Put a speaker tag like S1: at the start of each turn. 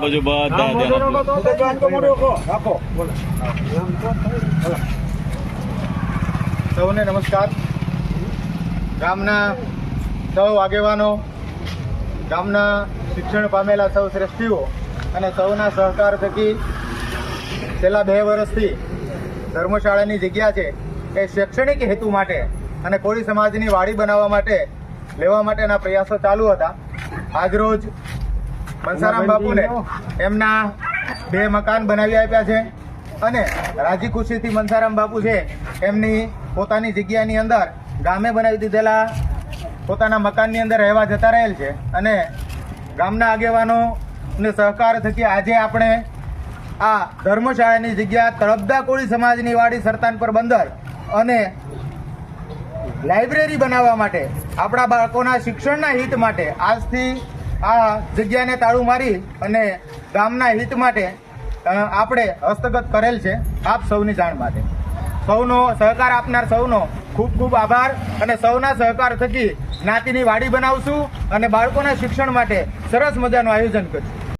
S1: બાજુ બધા
S2: સૌને નમસ્કાર. ગામના સૌ આગેવાનો ગામના શિક્ષણ પામેલા સૌ શ્રેષ્ઠીઓ અને સૌના સહકાર થકી છેલ્લા બે વર્ષથી ધર્મશાળાની જગ્યા છે એ શૈક્ષણિક હેતુ માટે અને કોળી સમાજની વાડી બનાવવા માટે લેવા માટેના પ્રયાસો ચાલુ હતા. આજરોજ બંસારામ બાપુને એમના બે મકાન બનાવી આપ્યા છે અને રાજી ખુશીથી મનસારામ બાપુ છે એમની પોતાની જગ્યાની અંદર ગામે બનાવી દીધેલા પોતાના મકાનની અંદર રહેવા જતા રહેલ છે અને ગામના આગેવાનો ને સહકાર થકી આજે આપણે આ ધર્મશાળાની જગ્યા તળપદા કોળી સમાજની વાડી સરતાનપર બંદર અને લાઇબ્રેરી બનાવવા માટે, આપણા બાળકોના શિક્ષણના હિત માટે, આજથી આ જગ્યાને તાળું મારી અને ગામના હિત માટે આપણે હસ્તગત કરેલ છે. આપ સૌની જાણ માટે. સૌનો સહકાર આપનાર સૌનો ખૂબ ખૂબ આભાર અને સૌના સહકાર થકી જ્ઞાતિની વાડી બનાવશું અને બાળકોના શિક્ષણ માટે સરસ મજાનું આયોજન કરશું.